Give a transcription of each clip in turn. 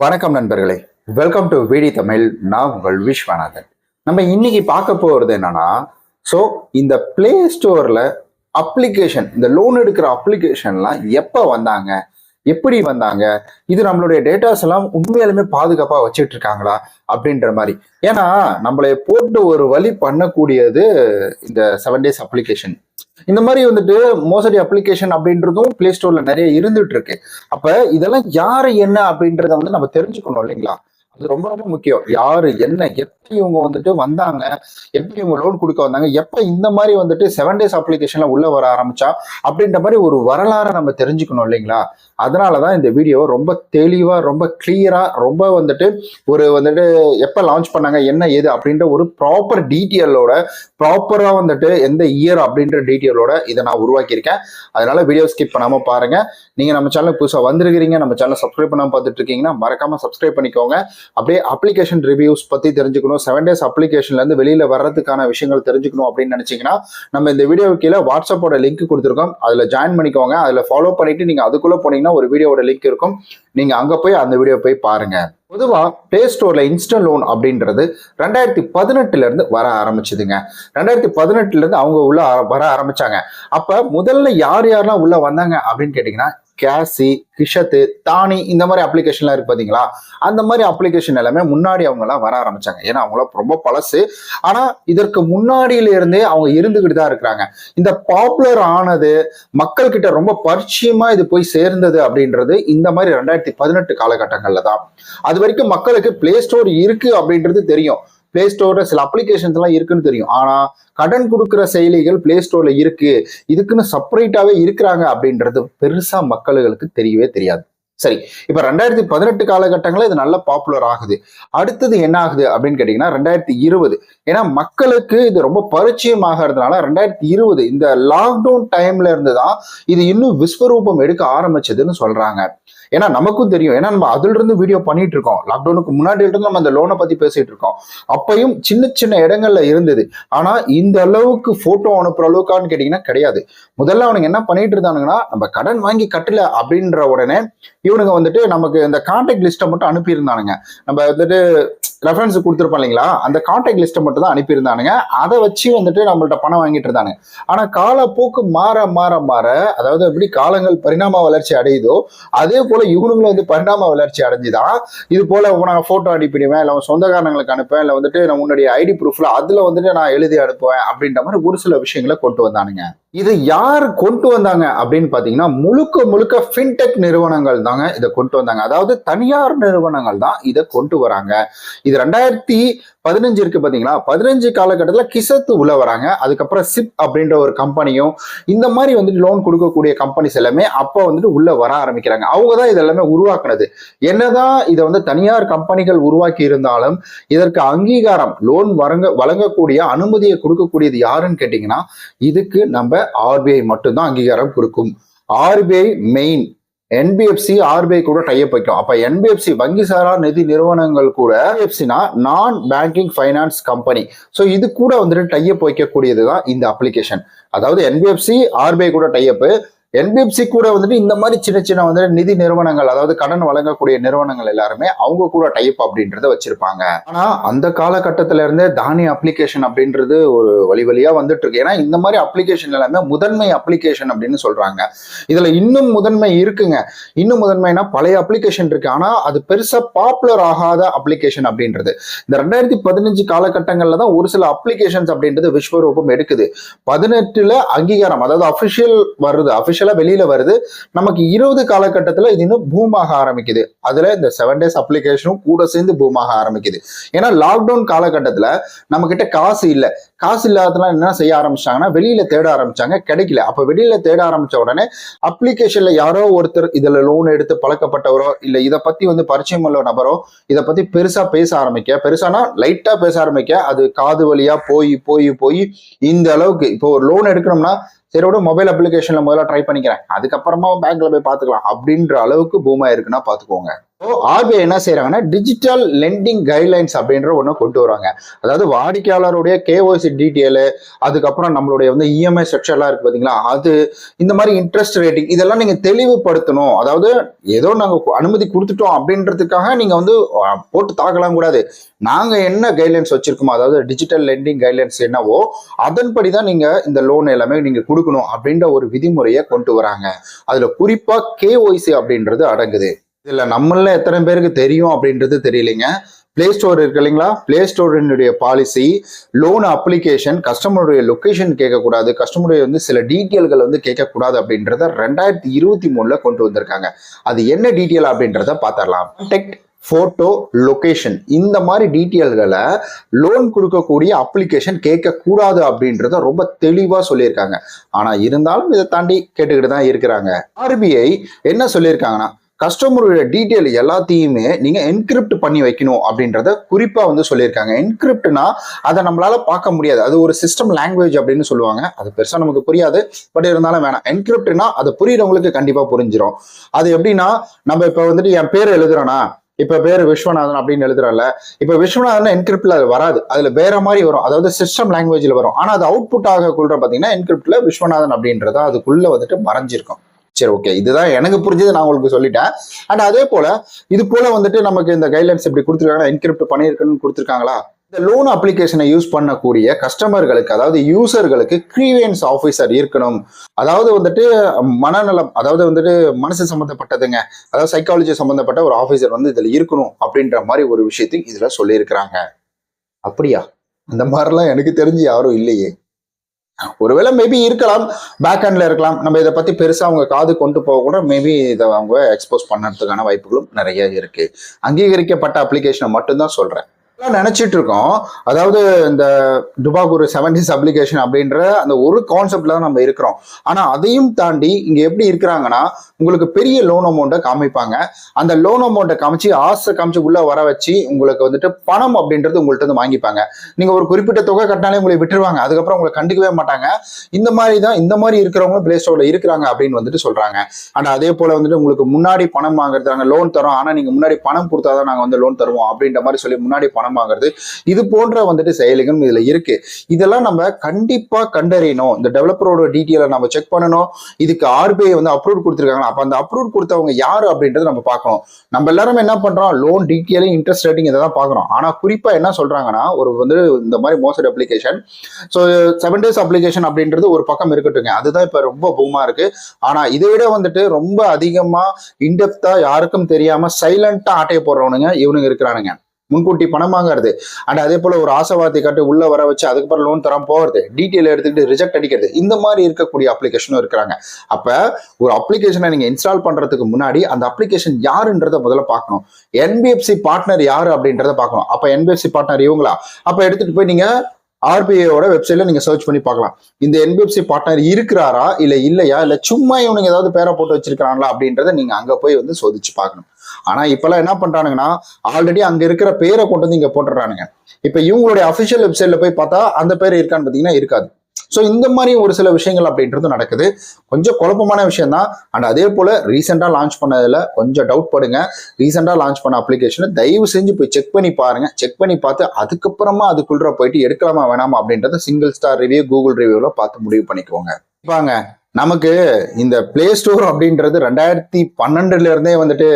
வணக்கம் நண்பர்களே. Welcome to விடி தமிழ். நான் உங்கள் விஸ்வநாதன். நம்ம இன்னைக்கு பார்க்க போகிறது என்னன்னா ஸோ இந்த பிளே ஸ்டோரில் அப்ளிகேஷன் இந்த லோன் எடுக்கிற அப்ளிகேஷன்லாம் எப்போ வந்தாங்க? எப்படி வந்தாங்க? இது நம்மளுடைய டேட்டாஸ் எல்லாம் உண்மையாலுமே பாதுகாப்பாக வச்சுட்டு இருக்காங்களா அப்படின்ற மாதிரி. ஏன்னா நம்மளை போட்டு ஒரு வழி பண்ணக்கூடியது இந்த செவன் டேஸ் அப்ளிகேஷன் இந்த மாதிரி வந்துட்டு மோசடி அப்ளிகேஷன் அப்படின்றதும் பிளே ஸ்டோர்ல நிறைய இருந்துட்டு இருக்கு அப்ப இதெல்லாம் யாரு என்ன அப்படின்றத வந்து நம்ம தெரிஞ்சுக்கணும் இல்லைங்களா? அது ரொம்ப ரொம்ப முக்கியம். யாரு என்ன எப்படி இவங்க வந்துட்டு வந்தாங்க எப்படி இவங்க லோன் கொடுக்க வந்தாங்க எப்ப இந்த மாதிரி வந்துட்டு செவன் டேஸ் அப்ளிகேஷன்ல உள்ள வர ஆரம்பிச்சா அப்படின்ற மாதிரி ஒரு வரலாறை நம்ம தெரிஞ்சுக்கணும் இல்லைங்களா? அதனாலதான் இந்த வீடியோ ரொம்ப தெளிவா ரொம்ப கிளியரா ரொம்ப வந்துட்டு ஒரு வந்துட்டு எப்ப லான்ச் பண்ணாங்க என்ன ஏது அப்படின்ற ஒரு ப்ராப்பர் டீட்டெயிலோட ப்ராப்பரா வந்துட்டு எந்த இயர் அப்படின்ற டீட்டெயிலோட இதை நான் உருவாக்கியிருக்கேன். அதனால வீடியோ ஸ்கிப் பண்ணாம பாருங்க. நீங்க நம்ம சேனல் புதுசா வந்திருக்கிறீங்க நம்ம சேனல் சப்ஸ்கிரைப் பண்ணாம பார்த்துட்டு இருக்கீங்கன்னா மறக்காம சப்ஸ்கிரைப் பண்ணிக்கோங்க. அப்படியே அப்ளிகேஷன் ரிவ்யூஸ் பற்றி தெரிஞ்சுக்கணும். செவன் டேஸ் அப்ளிகேஷன்லேருந்து வெளியில் வர்றதுக்கான விஷயங்கள் தெரிஞ்சுக்கணும் அப்படின்னு நினைச்சீங்கன்னா நம்ம இந்த வீடியோ கீழே வாட்ஸ்அப்போட லிங்க் கொடுத்துருக்கோம். அதில் ஜாயின் பண்ணிக்கோங்க. அதில் ஃபாலோ பண்ணிவிட்டு நீங்கள் அதுக்குள்ளே போனீங்கன்னா ஒரு வீடியோவோட லிங்க் இருக்கும். நீங்கள் அங்கே போய் அந்த வீடியோ போய் பாருங்கள் பொதுவாக பிளே ஸ்டோரில் இன்ஸ்டன்ட் லோன் அப்படின்றது ரெண்டாயிரத்தி பதினெட்டுலேருந்து வர ஆரம்பிச்சுதுங்க. ரெண்டாயிரத்தி பதினெட்டுலேருந்து அவங்க உள்ள வர ஆரம்பிச்சாங்க. அப்போ முதல்ல யார் யாரெல்லாம் உள்ளே வந்தாங்க அப்படின்னு கேட்டிங்கன்னா கேசி கிஷத்து தானி இந்த மாதிரி அப்ளிகேஷன்லாம் இருக்கு பார்த்தீங்களா அந்த மாதிரி அப்ளிகேஷன் எல்லாமே முன்னாடி அவங்க வர ஆரம்பிச்சாங்க. ஏன்னா அவங்களாம் ரொம்ப பழசு. ஆனால் இதற்கு முன்னாடியில இருந்தே அவங்க இருந்துகிட்டு தான் இருக்கிறாங்க. இந்த பாப்புலர் ஆனது மக்கள்கிட்ட ரொம்ப பரிச்சயமா இது போய் சேர்ந்தது அப்படின்றது இந்த மாதிரி ரெண்டாயிரத்தி பதினெட்டு காலகட்டங்கள்ல தான். அது வரைக்கும் மக்களுக்கு பிளே ஸ்டோர் இருக்கு அப்படின்றது தெரியும். பிளே ஸ்டோர்ல சில அப்ளிகேஷன்ஸ் எல்லாம் இருக்குன்னு தெரியும். ஆனா கடன் கொடுக்குற செயலிகள் பிளே ஸ்டோர்ல இருக்கு. இதுக்குன்னு செப்பரேட்டாவே இருக்கிறாங்க அப்படின்றது பெருசா மக்களுக்கு தெரியவே தெரியாது. சரி இப்ப ரெண்டாயிரத்தி பதினெட்டு காலகட்டங்களில் இது நல்ல பாப்புலர் ஆகுது. அடுத்தது என்ன ஆகுது அப்படின்னு கேட்டீங்கன்னா ரெண்டாயிரத்தி இருபது. ஏன்னா மக்களுக்கு இது ரொம்ப பரிச்சயம் ஆகிறதுனால ரெண்டாயிரத்தி இருபது இந்த லாக்டவுன் டைம்ல இருந்து தான் இது இன்னும் விஸ்வரூபம் எடுக்க ஆரம்பிச்சதுன்னு சொல்றாங்க. ஏன்னா நமக்கும் தெரியும். ஏன்னா நம்ம அதுல இருந்து வீடியோ பண்ணிட்டு இருக்கோம் லாக்டவுனுக்கு முன்னாடி இருந்து நம்ம அந்த லோனை பத்தி பேசிட்டு இருக்கோம் அப்பையும் சின்ன சின்ன இடங்கள்ல இருந்தது. ஆனா இந்த அளவுக்கு போட்டோ அனுப்புற அளவுக்கான்னு கேட்டீங்கன்னா கிடையாது. முதல்ல அவனுங்க என்ன பண்ணிட்டு இருந்தானுங்கன்னா நம்ம கடன் வாங்கி கட்டல அப்படின்ற உடனே இவனுங்க வந்துட்டு நமக்கு இந்த கான்டாக்ட் லிஸ்ட்டை மட்டும் அனுப்பியிருந்தானுங்க. நம்ம வந்துட்டு ரெஃபரன்ஸ் கொடுத்துருப்போம் இல்லைங்களா? அந்த காண்டாக்ட் லிஸ்ட்டை மட்டும் தான் அனுப்பியிருந்தானுங்க. அதை வச்சு வந்துட்டு நம்மள்ட்ட பணம் வாங்கிட்டு இருந்தாங்க. ஆனால் காலப்போக்கு மாற மாற மாற அதாவது எப்படி காலங்கள் பரிணாம வளர்ச்சி அடையுதோ அதே போல இவனுங்களும் வந்து பரிணாம வளர்ச்சி அடைஞ்சுதான். இது போல நான் ஃபோட்டோ அனுப்பிடுவேன் இல்லை சொந்தக்காரங்களுக்கு அனுப்பேன் இல்லை வந்துட்டு நான் உன்னுடைய ஐடி ப்ரூஃப்ல அதில் வந்துட்டு நான் எழுதி அனுப்புவேன் அப்படின்ற மாதிரி ஒரு சில விஷயங்களை கொண்டு வந்தானுங்க. இது யார் கொண்டு வந்தாங்க அப்படின்னு பாத்தீங்கன்னா முழுக்க முழுக்க ஃபின்டெக் நிறுவனங்கள் தாங்க இதை கொண்டு வந்தாங்க. அதாவது தனியார் நிறுவனங்கள் தான் இதை கொண்டு வராங்க. இது ரெண்டாயிரத்தி பதினஞ்சு இருக்கு பாத்தீங்களா? பதினஞ்சு காலகட்டத்தில் கிசத்து உள்ள வராங்க. அதுக்கப்புறம் சிப் அப்படின்ற ஒரு கம்பெனியும் இந்த மாதிரி வந்துட்டு லோன் கொடுக்கக்கூடிய கம்பெனிஸ் எல்லாமே அப்போ வந்துட்டு உள்ள வர ஆரம்பிக்கிறாங்க. அவங்க தான் இது எல்லாமே உருவாக்குனது. என்னதான் இதை வந்து தனியார் கம்பெனிகள் உருவாக்கி இருந்தாலும் இதற்கு அங்கீகாரம் லோன் வழங்க வழங்கக்கூடிய அனுமதியை கொடுக்கக்கூடியது யாருன்னு கேட்டீங்கன்னா இதுக்கு நம்ம ஆர்பிஐ மட்டும்தான் அங்கீகாரம் கொடுக்கும். ஆர்பிஐ மெயின் என்பிஎஃப்சி ஆர்பிஐ கூட டைப் வைக்கும். அப்ப என்பிஎஃப்சி வங்கி சாரா நிதி நிறுவனங்கள் கூட என்பிஎஃப்சினா நான் பேங்கிங் ஃபைனான்ஸ் கம்பெனி ஸோ இது கூட வந்துட்டு டைப் வைக்கக்கூடியது தான் இந்த அப்ளிகேஷன் அதாவது என்பிஎஃப்சி ஆர்பிஐ கூட டைப் என்பிஎஃப்சி கூட வந்துட்டு இந்த மாதிரி சின்ன சின்ன வந்துட்டு நிதி நிறுவனங்கள் அதாவது கடன் வழங்கக்கூடிய நிறுவனங்கள் எல்லாருமே அவங்க கூட டைப் அப்படின்றத வச்சிருப்பாங்க. ஆனா அந்த காலகட்டத்தில இருந்தே தானி அப்ளிகேஷன் அப்படின்றது ஒரு வழி வழியா வந்துட்டு இருக்கு. ஏன்னா இந்த மாதிரி அப்ளிகேஷன் எல்லாமே முதன்மை அப்ளிகேஷன் அப்படின்னு சொல்றாங்க. இதுல இன்னும் முதன்மை இருக்குங்க. இன்னும் முதன்மைனா பழைய அப்ளிகேஷன் இருக்கு. ஆனா அது பெருசா பாப்புலர் ஆகாத அப்ளிகேஷன் அப்படின்றது. இந்த ரெண்டாயிரத்தி பதினஞ்சு காலகட்டங்கள்ல தான் ஒரு சில அப்ளிகேஷன்ஸ் அப்படின்றது விஸ்வரூபம் எடுக்குது. பதினெட்டுல அங்கீகாரம் அதாவது அபிஷியல் வருது. அபிஷியல் வெளியில வருது. நமக்கு இருபது காலகட்டத்துல இது இன்னும் பூமாக ஆரம்பிக்குது. அதுல இந்த செவன் டேஸ் அப்ளிகேஷனும் கூட சேர்ந்து பூமாக ஆரம்பிக்குது. ஏன்னா லாக்டவுன் காலகட்டத்துல நம்ம கிட்ட காசு இல்ல. காசு இல்லாததுலாம் என்ன செய்ய ஆரம்பிச்சாங்கன்னா வெளியில தேட ஆரம்பிச்சாங்க. கிடைக்கல. அப்ப வெளியில தேட ஆரம்பிச்ச உடனே அப்ளிகேஷன்ல யாரோ ஒருத்தர் இதுல லோன் எடுத்து பழக்கப்பட்டவரோ இல்ல இதை பத்தி வந்து பரிச்சயம் உள்ள நபரோ இதை பத்தி பெருசா பேச ஆரம்பிக்க. பெருசானா லைட்டா பேச ஆரம்பிக்க. அது காது வழியா போய் போய் போய் இந்த அளவுக்கு. இப்போ ஒரு லோன் எடுக்கணும்னா சரி விட மொபைல் அப்ளிகேஷன்ல முதல்ல ட்ரை பண்ணிக்கிறேன். அதுக்கப்புறமா பேங்க்ல போய் பாத்துக்கலாம் அப்படின்ற அளவுக்கு பூமா இருக்குன்னா பாத்துக்கோங்க ஆர்பிஐ என்ன செய்யறாங்கன்னா டிஜிட்டல் லெண்டிங் கைட்லைன்ஸ் அப்படின்ற ஒன்று கொண்டு வராங்க. அதாவது வாடிக்கையாளருடைய கேஓசி டீட்டெயிலு அதுக்கப்புறம் நம்மளுடைய வந்து இஎம்ஐ ஸ்ட்ரக்சர்லாம் இருக்கு பார்த்தீங்களா அது இந்த மாதிரி இன்ட்ரெஸ்ட் ரேட்டிங் இதெல்லாம் நீங்கள் தெளிவுபடுத்தணும். அதாவது ஏதோ நாங்கள் அனுமதி கொடுத்துட்டோம் அப்படின்றதுக்காக நீங்கள் வந்து போட்டு தாக்கலாம் கூடாது. நாங்கள் என்ன கைட்லைன்ஸ் வச்சிருக்கோமோ அதாவது டிஜிட்டல் லெண்டிங் கைட்லைன்ஸ் என்னவோ அதன்படி தான் நீங்கள் இந்த லோன் எல்லாமே நீங்கள் கொடுக்கணும் அப்படின்ற ஒரு விதிமுறையை கொண்டு வராங்க. அதில் குறிப்பாக கேஒய்சி அப்படின்றது அடங்குது. இதில் நம்மள எத்தனை பேருக்கு தெரியும் அப்படின்றது தெரியலைங்க. பிளே ஸ்டோர் இருக்கு இல்லைங்களா? பிளே ஸ்டோரினுடைய பாலிசி லோன் அப்ளிகேஷன் கஸ்டமருடைய லொக்கேஷன் கேட்கக்கூடாது. கஸ்டமருடைய வந்து சில டீட்டெயில்கள் வந்து கேட்கக்கூடாது அப்படின்றத ரெண்டாயிரத்தி இருபத்தி மூணில் கொண்டு வந்திருக்காங்க. அது என்ன டீட்டெயில் அப்படின்றத பார்த்துடலாம். டெக்ட் ஃபோட்டோ லொக்கேஷன் இந்த மாதிரி டீட்டெயில்களை லோன் கொடுக்கக்கூடிய அப்ளிகேஷன் கேட்கக்கூடாது அப்படின்றத ரொம்ப தெளிவாக சொல்லியிருக்காங்க. ஆனால் இருந்தாலும் இதை தாண்டி கேட்டுக்கிட்டு தான் இருக்கிறாங்க. ஆர்பிஐ என்ன சொல்லியிருக்காங்கன்னா கஸ்டமருடைய டீட்டெயில் எல்லாத்தையுமே நீங்க என்கிரிப்ட் பண்ணி வைக்கணும் அப்படின்றத குறிப்பா வந்து சொல்லியிருக்காங்க. என்கிரிப்ட்னா அதை நம்மளால பார்க்க முடியாது. அது ஒரு சிஸ்டம் லாங்குவேஜ் அப்படின்னு சொல்லுவாங்க. அது பெருசா நமக்கு புரியாது. பட் இருந்தாலும் வேணாம். என்கிரிப்ட்னா அதை புரியுறவங்களுக்கு கண்டிப்பா புரிஞ்சிடும் அது எப்படின்னா நம்ம இப்ப வந்துட்டு என் பேர் எழுதுறோன்னா இப்ப பேர் விஸ்வநாதன் அப்படின்னு எழுதுறோம்ல இப்ப விஸ்வநாதன் என்கிரிப்ட்ல அது வராது. அதுல வேற மாதிரி வரும். அதாவது சிஸ்டம் லாங்குவேஜ்ல வரும். ஆனா அது அவுட்புட் ஆகக்குள்ள பாத்தீங்கன்னா என்கிரிப்ட்ல விஸ்வநாதன் அப்படின்றத அதுக்குள்ள வந்துட்டு மறைஞ்சிருக்கும். சரி ஓகே இதுதான் எனக்கு புரிஞ்சது நான் உங்களுக்கு சொல்லிட்டேன். அண்ட் அதே போல இது போல வந்துட்டு நமக்கு இந்த கைட்லைன்ஸ் இப்படி கொடுத்துருக்காங்க என்கிரிப்ட் பண்ணியிருக்குன்னு கொடுத்துருக்காங்களா? இந்த லோன் அப்ளிகேஷனை யூஸ் பண்ணக்கூடிய கஸ்டமர்களுக்கு அதாவது யூசர்களுக்கு கிரீவியன்ஸ் ஆஃபீஸர் இருக்கணும். அதாவது வந்துட்டு மனநலம் அதாவது வந்துட்டு மனசு சம்மந்தப்பட்டதுங்க அதாவது சைக்காலஜி சம்மந்தப்பட்ட ஒரு ஆஃபீஸர் வந்து இதில் இருக்கணும் அப்படின்ற மாதிரி ஒரு விஷயத்தையும் இதில் சொல்லியிருக்கிறாங்க. அப்படியா? அந்த மாதிரிலாம் எனக்கு தெரிஞ்சு யாரும் இல்லையே. ஒருவேளை மேபி இருக்கலாம் பேக் ஹேண்ட்ல இருக்கலாம். நம்ம இதை பத்தி பெருசா அவங்க காது கொண்டு போக கூட மேபி இதை அவங்க எக்ஸ்போஸ் பண்ணுறதுக்கான வாய்ப்புகளும் நிறைய இருக்கு. அங்கீகரிக்கப்பட்ட அப்ளிகேஷனை மட்டும்தான் சொல்றேன். நினைச்சிட்டு இருக்கோம் அதாவது இந்த டுபாகூர் செவன்டிஸ் அப்ளிகேஷன் அப்படின்ற அந்த ஒரு கான்செப்ட்ல தான் நம்ம இருக்கிறோம். ஆனா அதையும் தாண்டி இங்க எப்படி இருக்கிறாங்கன்னா உங்களுக்கு பெரிய லோன் அமௌண்ட்டை காமிப்பாங்க. அந்த லோன் அமௌண்ட்டை காமிச்சு ஆசை காமிச்சு உள்ள வர வச்சு உங்களுக்கு வந்துட்டு பணம் அப்படின்றது உங்கள்ட்ட இருந்து வாங்கிப்பாங்க. நீங்க ஒரு குறிப்பிட்ட தொகை கட்டினாலே உங்களை விட்டுருவாங்க. அதுக்கப்புறம் உங்களை கண்டுக்கவே மாட்டாங்க. இந்த மாதிரி தான் இந்த மாதிரி இருக்கிறவங்களும் பிளே ஸ்டோர்ல இருக்கிறாங்க அப்படின்னு வந்துட்டு சொல்றாங்க. ஆனால் அதே போல வந்துட்டு உங்களுக்கு முன்னாடி பணம் வாங்குறது நாங்கள் லோன் தரோம். ஆனா நீங்க முன்னாடி பணம் கொடுத்தாதான் நாங்க வந்து லோன் தருவோம் அப்படின்ற மாதிரி சொல்லி முன்னாடி பணம் வாங்குறது இது போன்ற வந்துட்டு செயலிகளும் இதுல இருக்கு. இதெல்லாம் நம்ம கண்டிப்பா கண்டறியணும். இந்த டெவலப்பரோட டீட்டெயிலை நம்ம செக் பண்ணணும். இதுக்கு ஆர்பிஐ வந்து அப்ரூவ் கொடுத்துருக்காங்க. அப்ப அந்த அப்ரூவ் கொடுத்தவங்க யாரு அப்படின்றத நம்ம பார்க்கணும். நம்ம எல்லாரும் என்ன பண்றோம்? லோன் டீட்டெயிலும் இன்ட்ரெஸ்ட் ரேட்டிங் இதை தான் பார்க்குறோம். ஆனா குறிப்பா என்ன சொல்றாங்கன்னா ஒரு வந்து இந்த மாதிரி மோசடி application so seven days application அப்படின்றது ஒரு பக்கம் இருக்கட்டுங்க அதுதான் இப்போ ரொம்ப பூமா இருக்கு. ஆனா இதை விட வந்துட்டு ரொம்ப அதிகமா இன்டெப்தா யாருக்கும் தெரியாம சைலண்டா ஆட்டையை போடுறவனுங்க இவனுங்க இருக்கிறானுங்க. முன்கூட்டி பணம் வாங்குறது. அண்ட் அதே போல ஒரு ஆசைவார்த்தை காட்டு உள்ள வர வச்சு அதுக்கப்புறம் லோன் தரம் போகிறது டீட்டெயில் எடுத்துக்கிட்டு ரிஜெக்ட் அடிக்கிறது. இந்த மாதிரி இருக்கக்கூடிய அப்ளிகேஷனும் இருக்கிறாங்க. அப்ப ஒரு அப்ளிகேஷனை நீங்க இன்ஸ்டால் பண்றதுக்கு முன்னாடி அந்த அப்ளிகேஷன் யாருன்றத முதல்ல பார்க்கணும். என்பிஎஃப்சி பார்ட்னர் யாரு அப்படின்றத பார்க்கணும். அப்ப என்பிஎஃப்சி பார்ட்னர் இவங்களா? அப்ப எடுத்துட்டு போய் நீங்க ஆர்பிஐயோட வெப்சைட்ல நீங்க சர்ச் பண்ணி பார்க்கலாம். இந்த என்பிஎஃப்சி பார்ட்னர் இருக்கிறாரா? இல்ல இல்லையா? இல்ல சும்மா இவனுங்க ஏதாவது பேரை போட்டு வச்சிருக்காங்களா அப்படின்றத நீங்க அங்க போய் வந்து சோதிச்சு பார்க்கணும். ஆனா இப்பெல்லாம் என்ன பண்றானுங்கன்னா ஆல்ரெடி அங்க இருக்கிற பேரை கொண்டு வந்து இங்க போட்டுறானுங்க இப்ப இவங்களுடைய அபிஷியல் வெப்சைட்ல போய் பார்த்தா அந்த பேர் இருக்கான்னு பாத்தீங்கன்னா இருக்காது. ஸோ இந்த மாதிரி ஒரு சில விஷயங்கள் அப்படின்றது நடக்குது. கொஞ்சம் குழப்பமான விஷயம் தான் அண்ட் அதே போல ரீசெண்டாக லான்ச் பண்ணதில் கொஞ்சம் டவுட் படுங்க. ரீசெண்டாக லான்ச் பண்ண அப்ளிகேஷனை தயவு செஞ்சு போய் செக் பண்ணி பாருங்க. செக் பண்ணி பார்த்து அதுக்கப்புறமா அதுக்குள்ள போயிட்டு எடுக்கலாமா வேணாமா அப்படின்றத சிங்கிள் ஸ்டார் ரிவ்யூ கூகுள் ரிவ்யூவில் பார்த்து முடிவு பண்ணிக்கோங்க. வாங்க. நமக்கு இந்த பிளே ஸ்டோர் அப்படின்றது ரெண்டாயிரத்தி பன்னெண்டுல இருந்தே வந்துட்டு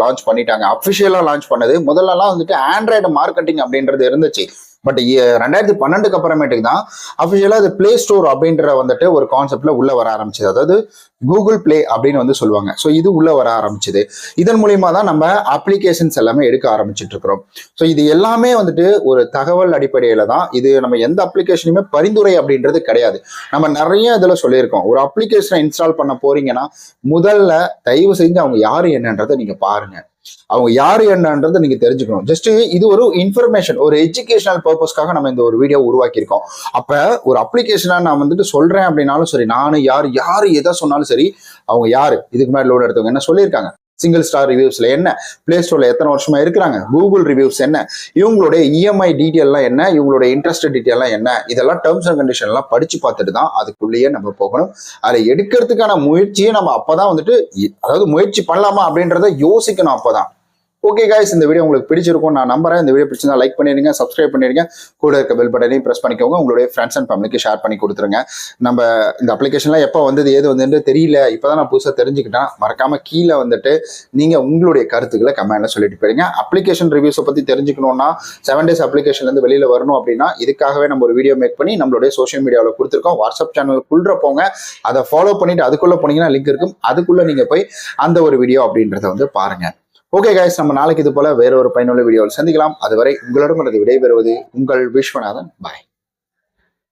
லான்ச் பண்ணிட்டாங்க. அஃபிஷியலா லான்ச் பண்ணது. முதல்லலாம் வந்துட்டு ஆண்ட்ராய்டு மார்க்கெட்டிங் அப்படின்றது இருந்துச்சு. பட் ரெண்டாயிரத்தி பன்னெண்டுக்கு அப்புறமேட்டுக்கு தான் அஃபிஷியலாக அது பிளே ஸ்டோர் அப்படின்ற வந்துட்டு ஒரு கான்செப்ட்ல உள்ள வர ஆரம்பிச்சது. அதாவது கூகுள் பிளே அப்படின்னு வந்து சொல்லுவாங்க. ஸோ இது உள்ள வர ஆரம்பிச்சது. இதன் மூலியமா தான் நம்ம அப்ளிகேஷன்ஸ் எல்லாமே எடுக்க ஆரம்பிச்சிட்டு இருக்கிறோம். ஸோ இது எல்லாமே வந்துட்டு ஒரு தகவல் அடிப்படையில தான் இது நம்ம எந்த அப்ளிகேஷனுமே பரிந்துரை அப்படின்றது கிடையாது. நம்ம நிறைய இதில் சொல்லியிருக்கோம். ஒரு அப்ளிகேஷனை இன்ஸ்டால் பண்ண போறீங்கன்னா முதல்ல தயவு செஞ்சு அவங்க யாரு என்னன்றதை நீங்க பாருங்க. அவங்க யாரு என்னன்றதை நீங்க தெரிஞ்சுக்கணும். ஜஸ்ட் இது ஒரு இன்ஃபர்மேஷன் ஒரு எஜுகேஷனல் பர்பஸ்க்காக நம்ம இந்த ஒரு வீடியோ உருவாக்கியிருக்கோம். அப்ப ஒரு அப்ளிகேஷனா நான் வந்துட்டு சொல்றேன் அப்படின்னாலும் சரி நானும் யார் யாரு எதை சொன்னாலும் சரி அவங்க யாரு? இதுக்கு முன்னாடி லோடு எடுத்தவங்க என்ன சொல்லியிருக்காங்க? சிங்கிள் ஸ்டார் ரிவ்யூஸ்ல என்ன? பிளே ஸ்டோர்ல எத்தனை வருஷமா இருக்கிறாங்க? கூகுள் ரிவ்யூஸ் என்ன? இவங்களுடைய இஎம்ஐ டீட்டெயில்லாம் என்ன? இவங்களுடைய இன்ட்ரெஸ்ட் டீட்டெயிலாம் என்ன? இதெல்லாம் டேர்ம்ஸ் அண்ட் கண்டிஷன்லாம் படிச்சு பார்த்துட்டு தான் அதுக்குள்ளேயே நம்ம போகணும். அதை எடுக்கிறதுக்கான முயற்சியை நம்ம அப்பதான் வந்துட்டு அதாவது முயற்சி பண்ணலாமா அப்படின்றத யோசிக்கணும் அப்பதான். ஓகே காய்ஸ் இந்த வீடியோ உங்களுக்கு பிடிச்சிருக்கும் நான் நம்புறேன். இந்த வீடியோ பிடிச்சிருந்தா லைக் பண்ணிடுங்க சப்ஸ்கிரைப் பண்ணிடுங்க. கூட இருக்க பெல் பட்டனையும் ப்ரெஸ் பண்ணிக்கோங்க. உங்களுடைய ஃப்ரெண்ட்ஸ் அண்ட் ஃபேமிலிக்கு ஷேர் பண்ணி கொடுத்துருங்க. நம்ம இந்த அப்ளிகேஷன்லாம் எப்போ வந்தது ஏது வந்துட்டு தெரியல. இப்போ தான் நான் புதுசாக தெரிஞ்சுக்கிட்டேன். மறக்காம கீழே வந்துட்டு நீங்கள் உங்களுடைய கருத்துக்களை கமெண்ட்ல சொல்லிட்டு போயிருங்க. அப்ளிகேஷன் ரிவ்யூஸை பற்றி தெரிஞ்சுக்கணும்னா செவன் டேஸ் அப்ளிகேஷன்லேருந்து வெளியில் வரணும் அப்படின்னா இதுக்காகவே நம்ம ஒரு வீடியோ மேக் பண்ணி நம்மளுடைய சோஷியல் மீடியாவில் கொடுத்துருக்கோம். வாட்ஸ்அப் சேனலுக்குள்ள போங்க. அதை ஃபாலோ பண்ணிட்டு அதுக்குள்ளே போனீங்கன்னா லிங்க் இருக்கும். அதுக்குள்ளே நீங்கள் போய் அந்த ஒரு வீடியோ அப்படின்றத வந்து பாருங்கள் ஓகே காய்ஸ் நம்ம நாளைக்கு இது போல வேற ஒரு பயனுள்ள வீடியோவில் சந்திக்கலாம். அதுவரை உங்களிடமிருந்து விடைபெறுவது உங்கள் விஸ்வநாதன். பாய்